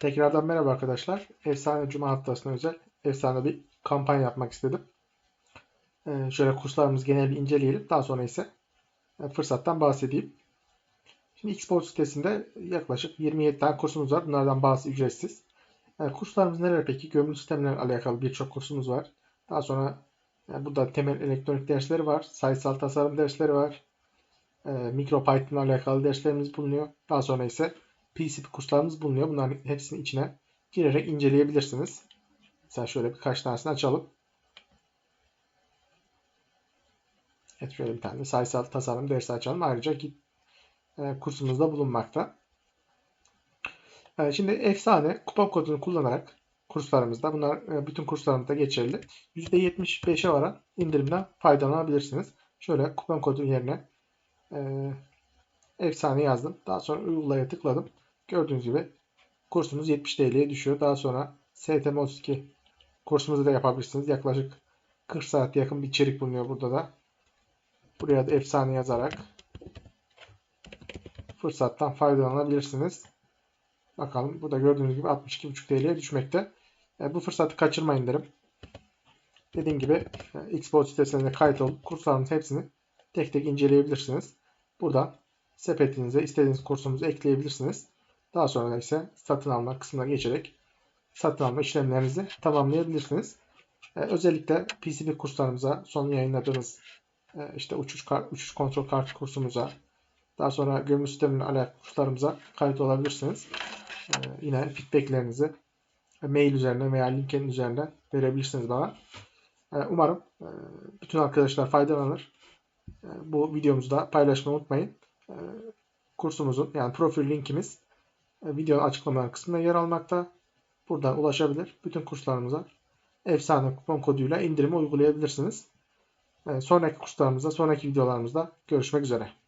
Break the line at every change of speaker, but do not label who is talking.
Tekrardan merhaba arkadaşlar. Efsane Cuma haftasına özel efsane bir kampanya yapmak istedim. Ee, şöyle kurslarımızı genel bir inceleyelim. Daha sonra ise e, fırsattan bahsedeyim. Şimdi Xbox sitesinde yaklaşık 27 tane kursumuz var. Bunlardan bazı ücretsiz. E, kurslarımız neler peki? Gömülü sistemlerle alakalı birçok kursumuz var. Daha sonra e, burada temel elektronik dersleri var. Sayısal tasarım dersleri var. E, MicroPython ile alakalı derslerimiz bulunuyor. Daha sonra ise PCP kurslarımız bulunuyor. Bunların hepsinin içine girerek inceleyebilirsiniz. Mesela şöyle birkaç tanesini açalım. Evet şöyle bir tane sayısal tasarım dersi açalım. Ayrıca git e, kursumuzda bulunmakta. E, şimdi efsane kupon kodunu kullanarak kurslarımızda bunlar e, bütün kurslarımızda geçerli. %75'e varan indirimden faydalanabilirsiniz. Şöyle kupon kodu yerine efsane yazdım. Daha sonra uygulaya tıkladım. Gördüğünüz gibi kursumuz 70 TL'ye düşüyor. Daha sonra STM 32 kursumuzu da yapabilirsiniz. Yaklaşık 40 saat yakın bir içerik bulunuyor burada da. Buraya da efsane yazarak fırsattan faydalanabilirsiniz. Bakalım burada gördüğünüz gibi 62,5 TL'ye düşmekte. E, bu fırsatı kaçırmayın derim. Dediğim gibi e, Xbox sitesine kayıt olup kurslarımızın hepsini tek tek inceleyebilirsiniz. Buradan sepetinize istediğiniz kursumuzu ekleyebilirsiniz. Daha sonra ise satın alma kısmına geçerek satın alma işlemlerinizi tamamlayabilirsiniz. Ee, özellikle PCB kurslarımıza son yayınladığımız e, işte uçuş, kar, uçuş kontrol kartı kursumuza daha sonra gömülü sistemle alakalı kurslarımıza kayıt olabilirsiniz. Ee, yine feedbacklerinizi mail üzerinden veya LinkedIn üzerinden verebilirsiniz bana. Ee, umarım e, bütün arkadaşlar faydalanır. Ee, bu videomuzu da paylaşmayı unutmayın. Ee, kursumuzun yani profil linkimiz e, video açıklamalar kısmında yer almakta. Buradan ulaşabilir. Bütün kurslarımıza efsane kupon koduyla indirimi uygulayabilirsiniz. E, sonraki kurslarımızda, sonraki videolarımızda görüşmek üzere.